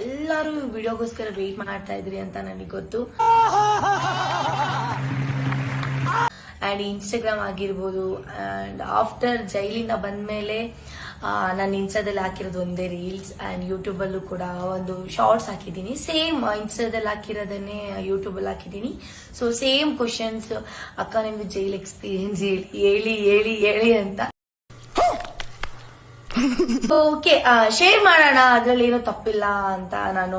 ಎಲ್ಲರೂ ವಿಡಿಯೋಗೋಸ್ಕರ ವೇಟ್ ಮಾಡ್ತಾ ಇದ್ರಿ ಅಂತ ನನಗೆ ಗೊತ್ತು. ಆ್ಯಂಡ್ ಇನ್ಸ್ಟಾಗ್ರಾಮ್ ಆಗಿರ್ಬೋದು ಆ್ಯಂಡ್ ಆಫ್ಟರ್ ಜೈಲಿಂದ ಬಂದಮೇಲೆ ನಾನು ಇನ್ಸ್ಟಾದಲ್ಲಿ ಹಾಕಿರೋದು ಒಂದೇ ರೀಲ್ಸ್ ಆ್ಯಂಡ್ ಯೂಟ್ಯೂಬಲ್ಲೂ ಕೂಡ ಒಂದು ಶಾರ್ಟ್ಸ್ ಹಾಕಿದ್ದೀನಿ. ಸೇಮ್ ಇನ್ಸ್ಟಾದಲ್ಲಿ ಹಾಕಿರೋದನ್ನೇ ಯೂಟ್ಯೂಬಲ್ಲಿ ಹಾಕಿದ್ದೀನಿ. ಸೊ ಸೇಮ್ ಕ್ವಶನ್ಸ್ ಅಕ್ಕ, ನಿಮ್ದು ಜೈಲ್ ಎಕ್ಸ್ಪೀರಿಯನ್ಸ್ ಹೇಳಿ ಹೇಳಿ ಹೇಳಿ ಹೇಳಿ ಅಂತ. ಓಕೆ ಶೇರ್ ಮಾಡೋಣ ಅದ್ರಲ್ಲಿ ಏನೋ ತಪ್ಪಿಲ್ಲ ಅಂತ ನಾನು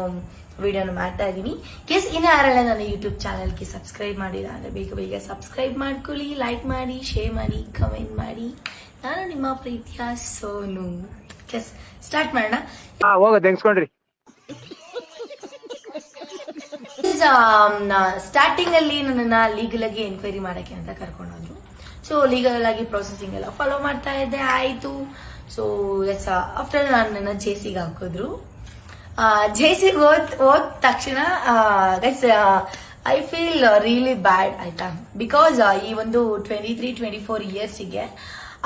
ವಿಡಿಯೋನ ಮಾಡ್ತಾ ಇದ್ದೀನಿ. ಕೆಸ್ ಇನ್ನು ಯಾರೆಲ್ಲ ನನ್ನ ಯೂಟ್ಯೂಬ್ ಚಾನಲ್ಗೆ ಸಬ್ಸ್ಕ್ರೈಬ್ ಮಾಡಿಲ್ಲ ಅಂದ್ರೆ ಬೇಗ ಬೇಗ ಸಬ್ಸ್ಕ್ರೈಬ್ ಮಾಡ್ಕೊಳ್ಳಿ ಲೈಕ್ ಮಾಡಿ ಶೇರ್ ಮಾಡಿ ಕಮೆಂಟ್ ಮಾಡಿ. ನಾನು ನಿಮ್ಮ ಪ್ರೀತಿಯ ಸೋನು. ಕೆಸ್ ಸ್ಟಾರ್ಟ್ ಮಾಡೋಣ. ಹಾ ಹೋಗ ತೆಗ್ಸ್ಕೊಂಡ್ರಿ. ಸ್ಟಾರ್ಟಿಂಗ್ ಅಲ್ಲಿ ನನ್ನನ್ನ ಲೀಗಲ್ ಆಗಿ ಎನ್ಕ್ವೈರಿ ಮಾಡಕ್ಕೆ ಅಂತ ಕರ್ಕೊಂಡೋದ್ರು ಸೊ ಲೀಗಲ್ ಆಗಿ ಪ್ರೊಸೆಸಿಂಗ್ ಎಲ್ಲ ಫಾಲೋ ಮಾಡ್ತಾ ಇದ್ದೆ, ಆಯ್ತು. ಸೊ ಎಸ್ ಆಫ್ಟರ್ ನನ್ನ ಜೆ ಸಿಗೆ ಹಾಕಿದ್ರು. ಜೆ ಸಿಗೆ ಓದ್ ಓದ್ ತಕ್ಷಣ ಐ ಫೀಲ್ ರಿಯಲಿ ಬ್ಯಾಡ್ ಆಯ್ತಾ? ಬಿಕಾಸ್ ಈ ಒಂದು ಟ್ವೆಂಟಿ ತ್ರೀ ಟ್ವೆಂಟಿ ಫೋರ್ ಇಯರ್ಸಿಗೆ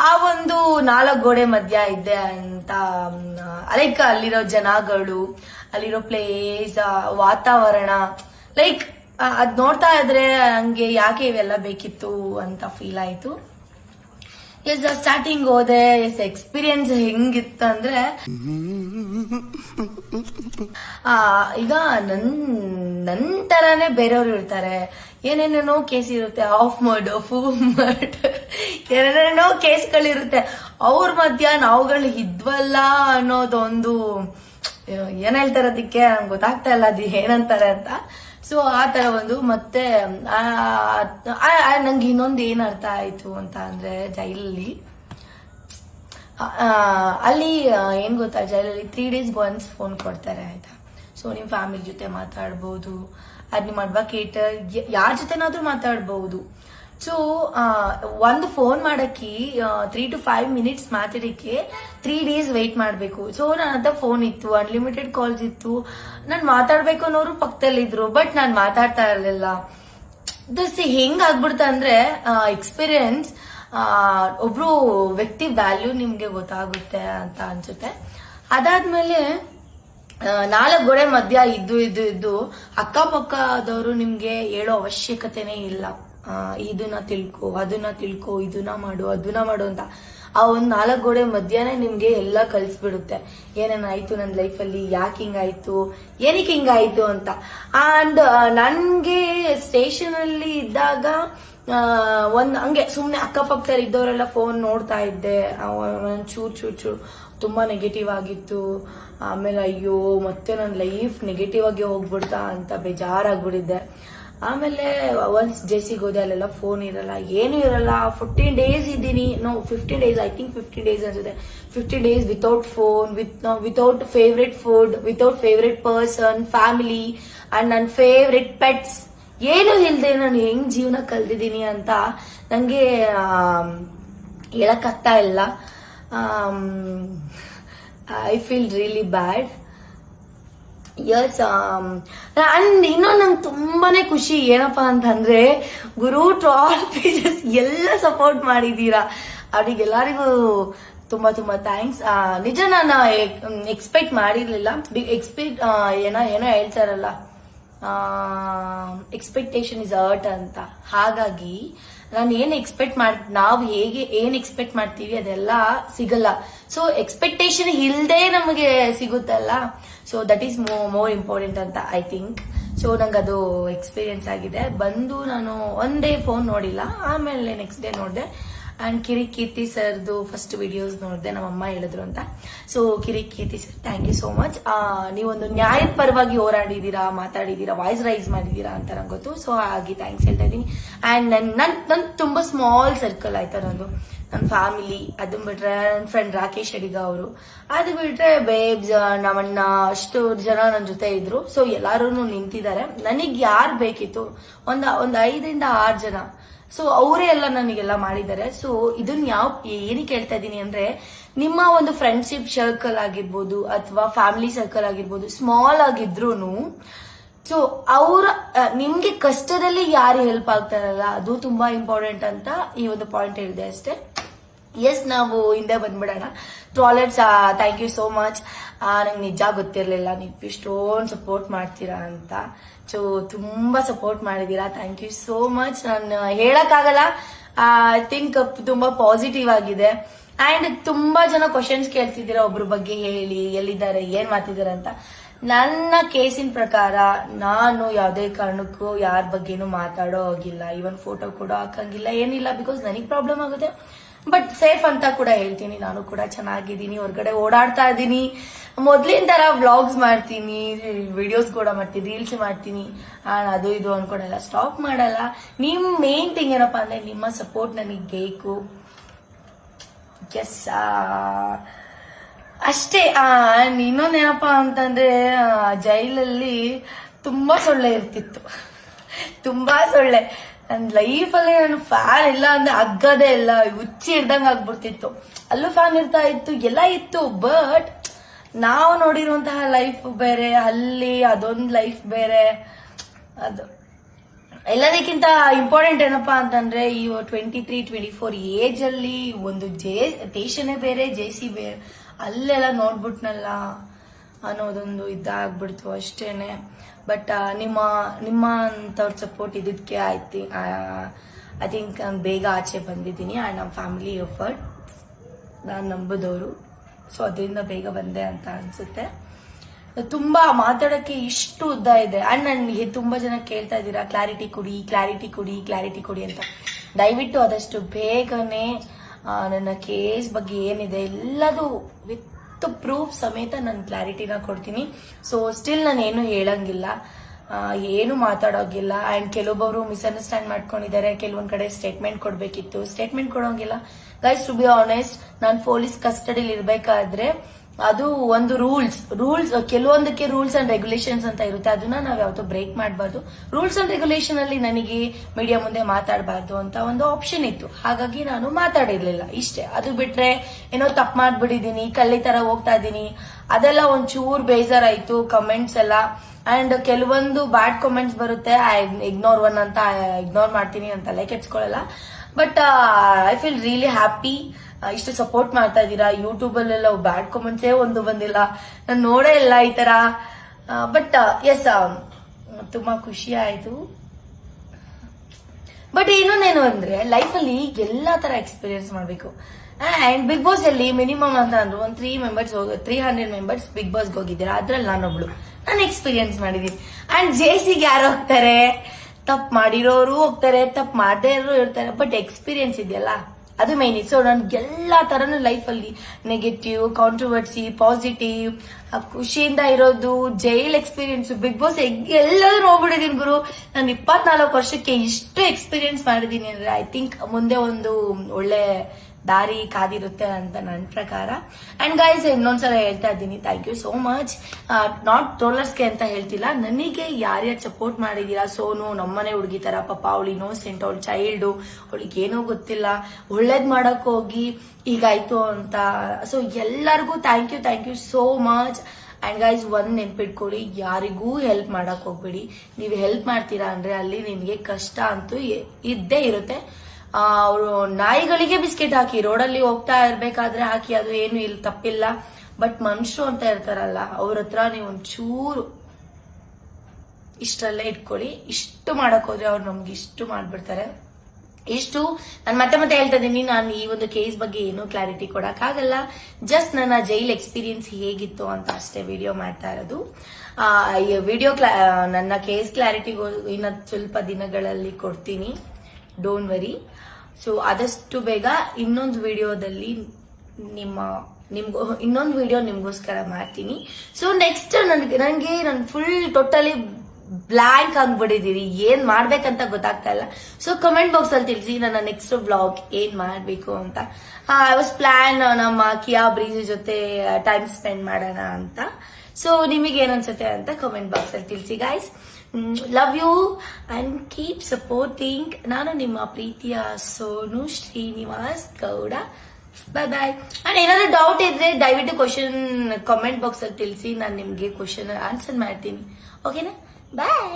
ಆ ಒಂದು ನಾಲ್ಕು ಗೋಡೆ ಮಧ್ಯ ಇದೆ ಅಂತ ಲೈಕ್ ಅಲ್ಲಿರೋ ಜನಗಳು, ಅಲ್ಲಿರೋ ಪ್ಲೇಸ್ ವಾತಾವರಣ ಲೈಕ್ ಅದ್ ನೋಡ್ತಾ ಇದ್ರೆ ನಂಗೆ ಯಾಕೆ ಇವೆಲ್ಲ ಬೇಕಿತ್ತು ಅಂತ ಫೀಲ್ ಆಯ್ತು. ಎಸ್ ಸ್ಟಾರ್ಟಿಂಗ್ ಹೋದೆ. ಎಸ್ ಎಕ್ಸ್ಪೀರಿಯನ್ಸ್ ಹೆಂಗಿತ್ತು ಅಂದ್ರೆ ಆ, ಈಗ ನನ್ ನನ್ ತರಾನೇ ಬೇರೆಯವ್ರು ಇರ್ತಾರೆ. ಏನೇನೇನೋ ಕೇಸ್ ಇರುತ್ತೆ. ಆಫ್ ಮಾಡು ಫೂ ಮರ್ಡ್ ಏನೇನೇನೋ ಕೇಸ್ಗಳಿರುತ್ತೆ ಅವ್ರ ಮಧ್ಯ ನಾವುಗಳು ಇದ್ವಲ್ಲ ಅನ್ನೋದೊಂದು ಏನ್ ಹೇಳ್ತಾರೆ ಅದಕ್ಕೆ? ನಂಗೆ ಗೊತ್ತಾಗ್ತಾ ಇಲ್ಲ. ಅದು ಏನಂತಾರೆ ಅಂತ. ಸೊ ಆ ತರ ಒಂದು, ಮತ್ತೆ ನಂಗೆ ಇನ್ನೊಂದು ಏನ್ ಅರ್ಥ ಆಯ್ತು ಅಂತ ಅಂದ್ರೆ ಜೈಲಲ್ಲಿ. ಅಲ್ಲಿ ಏನ್ ಗೊತ್ತಾ, ಜೈಲಲ್ಲಿ ತ್ರೀ ಡೇಸ್ ಒನ್ಸ್ ಫೋನ್ ಕೊಡ್ತಾರೆ, ಆಯ್ತಾ? ಸೊ ನಿಮ್ ಫ್ಯಾಮಿಲಿ ಜೊತೆ ಮಾತಾಡ್ಬೋದು. ಅದ್ ನಿಮ್ ಅಡ್ವಕೇಟ್ ಯಾರ ಜೊತೆನಾದ್ರೂ ಮಾತಾಡ್ಬಹುದು ಸೊ ಒಂದು ಫೋನ್ ಮಾಡಕ್ಕೆ ತ್ರೀ ಟು ಫೈವ್ ಮಿನಿಟ್ಸ್ ಮಾತಾಡಕ್ಕೆ ತ್ರೀ ಡೇಸ್ ವೆಯ್ಟ್ ಮಾಡಬೇಕು. ಸೊ ನನ್ನ ಹತ್ರ ಫೋನ್ ಇತ್ತು ಅನ್ಲಿಮಿಟೆಡ್ ಕಾಲ್ಸ್ ಇತ್ತು. ನಾನು ಮಾತಾಡ್ಬೇಕು ಅನ್ನೋರು ಪಕ್ಕದಲ್ಲಿದ್ರು ಬಟ್ ನಾನು ಮಾತಾಡ್ತಾ ಇರಲಿಲ್ಲ. ದಸ್ ಹೆಂಗ್ ಆಗ್ಬಿಡ್ತ ಅಂದ್ರೆ ಎಕ್ಸ್ಪೀರಿಯನ್ಸ್ ಒಬ್ರು ವ್ಯಕ್ತಿ ವ್ಯಾಲ್ಯೂ ನಿಮ್ಗೆ ಗೊತ್ತಾಗುತ್ತೆ ಅಂತ ಅನ್ಸುತ್ತೆ. ಅದಾದ್ಮೇಲೆ ನಾಲ್ಕು ಗೋಡೆ ಮಧ್ಯ ಇದ್ದು ಇದ್ದು ಇದ್ದು, ಅಕ್ಕಪಕ್ಕದವರು ನಿಮ್ಗೆ ಹೇಳೋ ಅವಶ್ಯಕತೆನೇ ಇಲ್ಲ. ಇದನ್ನ ತಿಳ್ಕೊ, ಅದನ್ನ ತಿಳ್ಕೊ, ಇದನ್ನ ಮಾಡು, ಅದನ್ನ ಮಾಡು ಅಂತ ಆ ಒಂದ್ ನಾಲ್ಕು ಗೋಡೆ ಮಧ್ಯಾಹ್ನ ನಿಮ್ಗೆ ಎಲ್ಲ ಕಲಿಸ್ಬಿಡುತ್ತೆ. ಏನೇನಾಯ್ತು ನನ್ನ ಲೈಫಲ್ಲಿ? ಯಾಕೆ ಹಿಂಗಾಯ್ತು? ಏನಕ್ಕೆ ಹಿಂಗಾಯ್ತು ಅಂತ. ಅಂಡ್ ನನ್ಗೆ ಸ್ಟೇಷನ್ ಅಲ್ಲಿ ಇದ್ದಾಗ ಒಂದ್ ಹಂಗೆ ಸುಮ್ನೆ ಅಕ್ಕಪಕ್ಕದಲ್ಲಿ ಇದ್ದವರೆಲ್ಲ ಫೋನ್ ನೋಡ್ತಾ ಇದ್ದೆ. ಚೂರ್ ಚೂರ್ ಚೂರ್ ತುಂಬಾ ನೆಗೆಟಿವ್ ಆಗಿತ್ತು. ಆಮೇಲೆ ಅಯ್ಯೋ, ಮತ್ತೆ ನನ್ನ ಲೈಫ್ ನೆಗೆಟಿವ್ ಆಗಿ ಹೋಗ್ಬಿಡ್ತಾ ಅಂತ ಬೇಜಾರಾಗ್ಬಿಟ್ಟಿದ್ದೆ. ಆಮೇಲೆ ಒನ್ಸ್ ಜೆಸಿಗೆ ಹೋದೆ, ಅಲ್ಲೆಲ್ಲ ಫೋನ್ ಇರಲ್ಲ, ಏನು ಇರಲ್ಲ. ಫಿಫ್ಟೀನ್ ಡೇಸ್ ಇದ್ದೀನಿ. No fifteen days I think fifteen days ಅನ್ಸುತ್ತೆ. Fifteen days without phone with without favourite food without favourite person family and ನನ್ನ ಫೇವ್ರೆಟ್ ಪೆಟ್ಸ್ ಏನು ಇಲ್ಲದೆ ನಾನು ಹೆಂಗ್ ಜೀವನ ಕಲ್ತಿದ್ದೀನಿ ಅಂತ ನಂಗೆ ಹೇಳಕ್ ಹೇಳಕ್ಕಾಗ್ತಾ ಇಲ್ಲ. I feel really bad yes and ಇನ್ನೊಂದು ನಂಗೆ ತುಂಬಾನೇ ಖುಷಿ ಏನಪ್ಪಾ ಅಂತಂದ್ರೆ, ಗುರು ಟ್ರಾಲ್ ಪೇಜಸ್ ಎಲ್ಲ ಸಪೋರ್ಟ್ ಮಾಡಿದೀರಾ. ಅವ್ರಿಗೆಲ್ಲರಿಗೂ ತುಂಬಾ ತುಂಬಾ ಥ್ಯಾಂಕ್ಸ್ ನಿಜ ನಾನು ಎಕ್ಸ್ಪೆಕ್ಟ್ ಮಾಡಿರ್ಲಿಲ್ಲ. ಎಕ್ಸ್ಪೆಕ್ಟ್ ಏನೋ ಏನೋ ಹೇಳ್ತಾರಲ್ಲ. ಎಕ್ಸ್ಪೆಕ್ಟೇಷನ್ ಇಸ್ ಅರ್ಟ್ ಅಂತ. ಹಾಗಾಗಿ ನಾನು ಏನ್ ಎಕ್ಸ್ಪೆಕ್ಟ್ ಮಾಡ್, ನಾವು ಹೇಗೆ ಏನ್ ಎಕ್ಸ್ಪೆಕ್ಟ್ ಮಾಡ್ತೀವಿ ಅದೆಲ್ಲ ಸಿಗಲ್ಲ. ಸೊ ಎಕ್ಸ್ಪೆಕ್ಟೇಷನ್ ಇಲ್ಲದೆ ನಮಗೆ ಸಿಗುತ್ತಲ್ಲ so that is more important ಅಂತ ಐ ಥಿಂಕ್ ಸೊ ನಂಗೆ ಅದು ಎಕ್ಸ್ಪೀರಿಯನ್ಸ್ ಆಗಿದೆ. ಬಂದು ನಾನು ಒಂದೇ ಫೋನ್ ನೋಡಿಲ್ಲ. ಆಮೇಲೆ ನೆಕ್ಸ್ಟ್ ಡೇ ನೋಡಿದೆ ಅಂಡ್ ಕಿರಿ ಕೀರ್ತಿ ಸರ್ದು ಫಸ್ಟ್ ವಿಡಿಯೋಸ್ ನೋಡಿದೆ ನಮ್ಮ ಅಮ್ಮ ಹೇಳಿದ್ರು ಅಂತ. ಸೊ ಕಿರಿ Keerthi sir thank you so much ನೀವೊಂದು ನ್ಯಾಯದ ಪರವಾಗಿ ಹೋರಾಡಿದ್ದೀರಾ ಮಾತಾಡಿದೀರಾ ವಾಯ್ಸ್ ರೈಸ್ ಮಾಡಿದೀರಾ ಅಂತ ನಂಗೆ ಗೊತ್ತು. ಸೊ ಹಾಗೆ ಥ್ಯಾಂಕ್ಸ್ ಹೇಳ್ತಾ ಇದ್ದೀನಿ. ಅಂಡ್ ನನ್ನ ನನ್ ನನ್ ತುಂಬಾ ಸ್ಮಾಲ್ ಸರ್ಕಲ್ ಆಯ್ತಾ ನಂದು. ನನ್ನ ಫ್ಯಾಮಿಲಿ ಅದನ್ನ ಬಿಟ್ರೆ ನನ್ನ ಫ್ರೆಂಡ್ ರಾಕೇಶ್ ಅಡಿಗ ಅವರು. ಅದು ಬಿಟ್ರೆ ಬೇಬ್ಸ್ ನಮ್ಮಣ್ಣ, ಅಷ್ಟು ಜನ ನನ್ನ ಜೊತೆ ಇದ್ರು. ಸೊ ಎಲ್ಲರೂ ನಿಂತಿದ್ದಾರೆ. ನನಗೆ ಯಾರು ಬೇಕಿತ್ತು? ಒಂದು ಒಂದು ಐದರಿಂದ ಆರು ಜನ. ಸೊ ಅವರೇ ಎಲ್ಲ ನನಗೆಲ್ಲ ಮಾಡಿದ್ದಾರೆ. ಸೊ ಇದನ್ನ ಯಾವ ಏನಕ್ಕೆ ಹೇಳ್ತಾ ಇದ್ದೀನಿ ಅಂದ್ರೆ, ನಿಮ್ಮ ಒಂದು ಫ್ರೆಂಡ್ಶಿಪ್ ಸರ್ಕಲ್ ಆಗಿರ್ಬೋದು ಅಥವಾ ಫ್ಯಾಮಿಲಿ ಸರ್ಕಲ್ ಆಗಿರ್ಬೋದು ಸ್ಮಾಲ್ ಆಗಿದ್ರೂನು ಸೊ ಅವ್ರ ನಿಮ್ಗೆ ಕಷ್ಟದಲ್ಲಿ ಯಾರು ಹೆಲ್ಪ್ ಆಗ್ತಾರಲ್ಲ, ಅದು ತುಂಬಾ ಇಂಪಾರ್ಟೆಂಟ್ ಅಂತ ಈ ಒಂದು ಪಾಯಿಂಟ್ ಹೇಳಿದೆ ಅಷ್ಟೇ. ಎಸ್ ನಾವು ಹಿಂದೆ ಬಂದ್ಬಿಡೋಣ. ಟ್ರಾಲೆಟ್ಸ್ ಥ್ಯಾಂಕ್ ಯು ಸೋ ಮಚ್ ನಂಗೆ ನಿಜ ಗೊತ್ತಿರಲಿಲ್ಲ. ನೀವು ಇಷ್ಟೊಂದು ಸಪೋರ್ಟ್ ಮಾಡ್ತೀರಾ ಅಂತ. ಸೊ ತುಂಬ ಸಪೋರ್ಟ್ ಮಾಡಿದ್ದೀರಾ ಥ್ಯಾಂಕ್ ಯು ಸೋ ಮಚ್ ನಾನು ಹೇಳಕ್ಕಾಗಲ್ಲ. ಐ ಥಿಂಕ್ ತುಂಬ ಪಾಸಿಟಿವ್ ಆಗಿದೆ. ಅಂಡ್ ತುಂಬಾ ಜನ ಕ್ವಶನ್ಸ್ ಕೇಳ್ತಿದ್ದೀರಾ. ಒಬ್ರ ಬಗ್ಗೆ ಹೇಳಿ, ಎಲ್ಲಿದ್ದಾರೆ, ಏನು ಮಾಡ್ತಿದ್ದಾರೆ ಅಂತ. ನನ್ನ ಕೇಸಿನ ಪ್ರಕಾರ, ನಾನು ಯಾವುದೇ ಕಾರಣಕ್ಕೂ ಯಾರ ಬಗ್ಗೆನೂ ಮಾತಾಡೋ ಹೋಗಿಲ್ಲ. ಈವನ್ ಫೋಟೋ ಕೂಡ ಹಾಕಂಗಿಲ್ಲ. ಏನಿಲ್ಲ ಬಿಕಾಸ್ ನನಗೆ ಪ್ರಾಬ್ಲಮ್ ಆಗುತ್ತೆ. ಬಟ್ ಸೇಫ್ ಅಂತ ಕೂಡ ಹೇಳ್ತೀನಿ. ನಾನು ಕೂಡ ಚೆನ್ನಾಗಿದ್ದೀನಿ. ಹೊರಗಡೆ ಓಡಾಡ್ತಾ ಇದ್ದೀನಿ. ಮೊದ್ಲಿನ ತರ ವ್ಲಾಗ್ಸ್ ಮಾಡ್ತೀನಿ ವಿಡಿಯೋಸ್ ಕೂಡ ಮಾಡ್ತೀನಿ ರೀಲ್ಸ್ ಮಾಡ್ತೀನಿ. ಅದು ಇದು ಅನ್ಕೊಂಡೆಲ್ಲ ಸ್ಟಾಪ್ ಮಾಡಲ್ಲ. ನಿಮ್ ಮೇನ್ ಥಿಂಗ್ ಏನಪ್ಪಾ ಅಂದ್ರೆ ನಿಮ್ಮ ಸಪೋರ್ಟ್ ನನಗೆ ಬೇಕು. ಎಸ್ ಅಷ್ಟೇ. ಆ ಇನ್ನೊಂದೇನಪ್ಪ ಅಂತಂದ್ರೆ ಜೈಲಲ್ಲಿ ತುಂಬಾ ಸೊಳ್ಳೆ ಇರ್ತಿತ್ತು. ತುಂಬಾ ಸೊಳ್ಳೆ. ನನ್ನ ಅಲ್ಲಿ ನಾನು ಫ್ಯಾನ್ ಇಲ್ಲ ಅಂದ್ರೆ ಅಗ್ಗದೇ ಇಲ್ಲ, ಹುಚ್ಚಿ ಇರ್ದಂಗ ಆಗ್ಬಿಡ್ತಿತ್ತು. ಅಲ್ಲೂ ಫ್ಯಾನ್ ಇರ್ತಾ ಇತ್ತು, ಎಲ್ಲ ಇತ್ತು ಬಟ್ ನಾವು ನೋಡಿರುವಂತಹ ಲೈಫ್ ಬೇರೆ, ಅಲ್ಲಿ ಅದೊಂದು ಲೈಫ್ ಬೇರೆ. ಅದು ಎಲ್ಲದಕ್ಕಿಂತ ಇಂಪಾರ್ಟೆಂಟ್ ಏನಪ್ಪಾ ಅಂತಂದ್ರೆ, ಈ twenty three twenty four age ಅಲ್ಲಿ ಒಂದು ಜೇ ದೇಶನೇ ಬೇರೆ ಜೆ ಸಿ ಬೇರೆ, ಅಲ್ಲೆಲ್ಲ ನೋಡ್ಬಿಟ್ನಲ್ಲ. ಅನ್ನೋದೊಂದು ಇದಾಗ್ಬಿಡ್ತು ಅಷ್ಟೇನೆ. ಬಟ್ ನಿಮ್ಮ ನಿಮ್ಮ ಅಂತವ್ರ ಸಪೋರ್ಟ್ ಇದಕ್ಕೆ ಆಯ್ತು ಐ ಥಿಂಕ್ ನಾನು ಬೇಗ ಆಚೆ ಬಂದಿದ್ದೀನಿ. ಆ್ಯಂಡ್ ನಮ್ಮ ಫ್ಯಾಮಿಲಿ ಎಫರ್ಟ್ ನಾನು ನಂಬಿದವರು. ಸೊ ಅದರಿಂದ ಬೇಗ ಬಂದೆ ಅಂತ ಅನ್ಸುತ್ತೆ. ತುಂಬ ಮಾತಾಡೋಕ್ಕೆ ಇಷ್ಟು ಉದ್ದ ಇದೆ. ಆ್ಯಂಡ್ ನನಗೆ ತುಂಬ ಜನ ಕೇಳ್ತಾ ಇದ್ದೀರಾ ಕ್ಲಾರಿಟಿ ಕೊಡಿ ಕ್ಲಾರಿಟಿ ಕೊಡಿ ಕ್ಲಾರಿಟಿ ಕೊಡಿ ಅಂತ. ದಯವಿಟ್ಟು ಆದಷ್ಟು ಬೇಗನೆ ನನ್ನ ಕೇಸ್ ಬಗ್ಗೆ ಏನಿದೆ ಎಲ್ಲದೂ ವಿತ್ ಪ್ರೂಫ್ ಸಮೇತ ನಾನು ಕ್ಲಾರಿಟಿನ ಕೊಡ್ತೀನಿ. ಸೊ ಸ್ಟಿಲ್ ನಾನು ಏನು ಹೇಳಂಗಿಲ್ಲ. ಏನು ಮಾತಾಡೋಗಿಲ್ಲ. ಅಂಡ್ ಕೆಲವೊಬ್ಬರು ಮಿಸ್ಅಂಡರ್ಸ್ಟ್ಯಾಂಡ್ ಮಾಡ್ಕೊಂಡಿದ್ದಾರೆ. ಕೆಲವೊಂದು ಕಡೆ ಸ್ಟೇಟ್ಮೆಂಟ್ ಕೊಡಬೇಕಿತ್ತು. ಸ್ಟೇಟ್ಮೆಂಟ್ ಕೊಡೋಂಗಿಲ್ಲ. ಗೈಸ್ ಟು ಬಿ ಆನೆಸ್ಟ್ ನಾನು ಪೊಲೀಸ್ ಕಸ್ಟಡಿಲಿ ಇರ್ಬೇಕಾದ್ರೆ ಅದು ಒಂದು ರೂಲ್ಸ್ ರೂಲ್ಸ್ ಕೆಲವೊಂದಕ್ಕೆ ರೂಲ್ಸ್ ಅಂಡ್ ರೆಗ್ಯುಲೇಷನ್ಸ್ ಅಂತ ಇರುತ್ತೆ. ಅದನ್ನ ನಾವು ಯಾವತ್ತೂ ಬ್ರೇಕ್ ಮಾಡಬಾರ್ದು. ರೂಲ್ಸ್ ಅಂಡ್ ರೆಗ್ಯುಲೇಷನ್ ಅಲ್ಲಿ ನನಗೆ ಮೀಡಿಯಾ ಮುಂದೆ ಮಾತಾಡಬಾರ್ದು ಅಂತ ಒಂದು ಆಪ್ಷನ್ ಇತ್ತು. ಹಾಗಾಗಿ ನಾನು ಮಾತಾಡಿರ್ಲಿಲ್ಲ. ಇಷ್ಟೇ. ಅದು ಬಿಟ್ರೆ ಏನೋ ತಪ್ಪು ಮಾಡ್ಬಿಟ್ಟಿದೀನಿ, ಕಳ್ಳಿ ತರ ಹೋಗ್ತಾ ಇದ್ದೀನಿ ಅದೆಲ್ಲ ಒಂಚೂರು ಬೇಜಾರಾಯ್ತು. ಕಮೆಂಟ್ಸ್ ಎಲ್ಲ ಅಂಡ್ ಕೆಲವೊಂದು ಬ್ಯಾಡ್ ಕಾಮೆಂಟ್ಸ್ ಬರುತ್ತೆ. ಐ ಇಗ್ನೋರ್ ಒನ್ ಅಂತ ಇಗ್ನೋರ್ ಮಾಡ್ತೀನಿ ಅಂತ like ಎಚ್ಕೊಳ್ಳಲ್ಲ but I feel really happy ಇಷ್ಟು ಸಪೋರ್ಟ್ ಮಾಡ್ತಾ ಇದ್ದೀರಾ? ಯೂಟ್ಯೂಬ್ ಅಲ್ಲೆಲ್ಲ ಬ್ಯಾಡ್ ಕಾಮೆಂಟ್ಸೇ ಒಂದು ಬಂದಿಲ್ಲ. ನಾನು ನೋಡೇ ಇಲ್ಲ ಈ ತರ. ಬಟ್ ಎಸ್ ತುಂಬಾ ಖುಷಿ ಆಯ್ತು. ಬಟ್ ಇನ್ನೊಂದೇನು ಅಂದ್ರೆ ಲೈಫ್ ಅಲ್ಲಿ ಎಲ್ಲಾ ತರ ಎಕ್ಸ್ಪೀರಿಯನ್ಸ್ ಮಾಡ್ಬೇಕು. ಅಂಡ್ ಬಿಗ್ ಬಾಸ್ ಅಲ್ಲಿ ಮಿನಿಮಮ್ ಅಂತ ಅಂದ್ರೆ ಒಂದ್ three members three hundred members Bigg ಬಾಸ್ಗೆ ಹೋಗಿದ್ದೀರಾ? ಅದ್ರಲ್ಲಿ ನಾನೊಬ್ಳು ನಾನು ಎಕ್ಸ್ಪೀರಿಯನ್ಸ್ ಮಾಡಿದೀನಿ. ಅಂಡ್ ಜೇಸಿಗೆ ಯಾರು ಹೋಗ್ತಾರೆ? ತಪ್ಪು ಮಾಡಿರೋರು ಹೋಗ್ತಾರೆ, ತಪ್ಪು ಮಾಡದೇ ಇರೋರು ಇರ್ತಾರೆ ಬಟ್ ಎಕ್ಸ್ಪೀರಿಯನ್ಸ್ ಇದೆಯಲ್ಲ? ಅದು ಮೈನ್ ಸೊ ನನ್ಗೆ ಎಲ್ಲಾ ತರನು ಲೈಫ್ ಅಲ್ಲಿ ನೆಗೆಟಿವ್ ಕಾಂಟ್ರವರ್ಸಿ ಪಾಸಿಟಿವ್ ಖುಷಿಯಿಂದ ಇರೋದು ಜೈಲ್ ಎಕ್ಸ್ಪೀರಿಯನ್ಸ್ ಬಿಗ್ ಬಾಸ್ ಎಲ್ಲರೂ ನೋಡ್ಬಿಟ್ಟಿದೀನಿ ಗುರು. ನಾನು ಇಪ್ಪತ್ನಾಲ್ಕು ವರ್ಷಕ್ಕೆ ಇಷ್ಟು ಎಕ್ಸ್ಪೀರಿಯನ್ಸ್ ಮಾಡಿದೀನಿ ಅಂದ್ರೆ ಐ ಥಿಂಕ್ ಮುಂದೆ ಒಂದು ಒಳ್ಳೆ ದಾರಿ ಕಾದಿರುತ್ತೆ ಅಂತ ನನ್ನ ಪ್ರಕಾರ. ಅಂಡ್ ಗೈಸ್ ಇನ್ನೊಂದ್ಸಲ ಹೇಳ್ತಾ ಇದ್ದೀನಿ. Thank you so much not ಟ್ರೋಲರ್ಸ್ಗೆ ಅಂತ ಹೇಳ್ತಿಲ್ಲ. ನನಗೆ ಯಾರ್ಯಾರು ಸಪೋರ್ಟ್ ಮಾಡಿದೀರಾ? ಸೋನು, ನಮ್ಮನೆ ಹುಡುಗಿ ತರ, ಪಾಪ ಅವಳು ಇನ್ನೋಸೆಂಟ್ ಅವಳು ಚೈಲ್ಡು ಅವಳಿಗೆ ಏನೋ ಗೊತ್ತಿಲ್ಲ. ಒಳ್ಳೇದ್ ಮಾಡಕ್ ಹೋಗಿ ಹೀಗಾಯ್ತು ಅಂತ. ಸೊ ಎಲ್ಲರಿಗೂ thank you thank you so much and guys ಒಂದ್ ನೆನ್ಪಿಟ್ಕೊಳ್ಳಿ, ಯಾರಿಗೂ ಹೆಲ್ಪ್ ಮಾಡಕ್ ಹೋಗ್ಬೇಡಿ. ನೀವು ಹೆಲ್ಪ್ ಮಾಡ್ತೀರಾ ಅಂದ್ರೆ ಅಲ್ಲಿ ನಿಮ್ಗೆ ಕಷ್ಟ ಅಂತೂ ಇದ್ದೇ ಇರುತ್ತೆ. ಅವರು ನಾಯಿಗಳಿಗೆ ಬಿಸ್ಕೆಟ್ ಹಾಕಿ, ರೋಡಲ್ಲಿ ಹೋಗ್ತಾ ಇರ್ಬೇಕಾದ್ರೆ ಹಾಕಿ, ಅದು ಏನು ಇಲ್ಲ ತಪ್ಪಿಲ್ಲ. ಬಟ್ ಮನುಷ್ಯರು ಅಂತ ಇರ್ತಾರಲ್ಲ, ಅವ್ರ ಹತ್ರ ನೀವು ಒಂಚೂರು ಇಷ್ಟರಲ್ಲೇ ಇಟ್ಕೊಳ್ಳಿ. ಇಷ್ಟು ಮಾಡಕ್ ಹೋದ್ರೆ ಅವ್ರು ನಮ್ಗೆ ಇಷ್ಟು ಮಾಡ್ಬಿಡ್ತಾರೆ. ಇಷ್ಟು ನಾನು ಮತ್ತೆ ಮತ್ತೆ ಹೇಳ್ತಾ ಇದ್ದೀನಿ, ನಾನು ಈ ಒಂದು ಕೇಸ್ ಬಗ್ಗೆ ಏನೂ ಕ್ಲಾರಿಟಿ ಕೊಡಕ್ಕಾಗಲ್ಲ ಜಸ್ಟ್ ನನ್ನ ಜೈಲ್ ಎಕ್ಸ್ಪೀರಿಯನ್ಸ್ ಹೇಗಿತ್ತು ಅಂತ ಅಷ್ಟೇ ವಿಡಿಯೋ ಮಾಡ್ತಾ ಇರೋದು. ವಿಡಿಯೋ ನನ್ನ ಕೇಸ್ ಕ್ಲಾರಿಟಿ ಇನ್ನ ಸ್ವಲ್ಪ ದಿನಗಳಲ್ಲಿ ಕೊಡ್ತೀನಿ. ಡೋಂಟ್ ವರಿ ಸೊ ಆದಷ್ಟು ಬೇಗ ಇನ್ನೊಂದು ವಿಡಿಯೋದಲ್ಲಿ ನಿಮ್ಮ, ನಿಮ್ಗೋ, ಇನ್ನೊಂದು ವಿಡಿಯೋ ನಿಮಗೋಸ್ಕರ ಮಾಡ್ತೀನಿ. ಸೊ ನೆಕ್ಸ್ಟ್ ನನಗೆ ನನಗೆ ನಾನು ಫುಲ್ ಟೋಟಲಿ ಬ್ಲ್ಯಾಂಕ್ ಆಗ್ಬಿಟ್ಟಿದೀನಿ ಏನ್ ಮಾಡ್ಬೇಕಂತ ಗೊತ್ತಾಗ್ತಾ ಇಲ್ಲ. ಸೊ ಕಮೆಂಟ್ ಬಾಕ್ಸ್ ಅಲ್ಲಿ ತಿಳಿಸಿ ನನ್ನ ನೆಕ್ಸ್ಟ್ ಬ್ಲಾಗ್ ಏನ್ ಮಾಡ್ಬೇಕು ಅಂತ. ಐ ವಾಸ್ ಪ್ಲಾನ್ ನಮ್ಮ ಕಿಯಾ ಬ್ರೀಜ್ ಜೊತೆ ಟೈಮ್ ಸ್ಪೆಂಡ್ ಮಾಡೋಣ ಅಂತ. ಸೊ ನಿಮಗೆ ಏನನ್ಸುತ್ತೆ ಅಂತ ಕಮೆಂಟ್ ಬಾಕ್ಸ್ ಅಲ್ಲಿ ತಿಳಿಸಿ guys love you and keep supporting ನಾನು ನಿಮ್ಮ ಪ್ರೀತಿಯ Sonu Srinivas Gowda. Bye bye and ಏನಾದ್ರು ಡೌಟ್ ಇದ್ರೆ ದಯವಿಟ್ಟು ಕ್ವಶನ್ ಕಮೆಂಟ್ ಬಾಕ್ಸ್ ಅಲ್ಲಿ ತಿಳಿಸಿ. ನಾನು ನಿಮಗೆ ಕ್ವಶನ್ ಆನ್ಸರ್ ಮಾಡ್ತೀನಿ. ಓಕೆನಾ ಬಾಯ್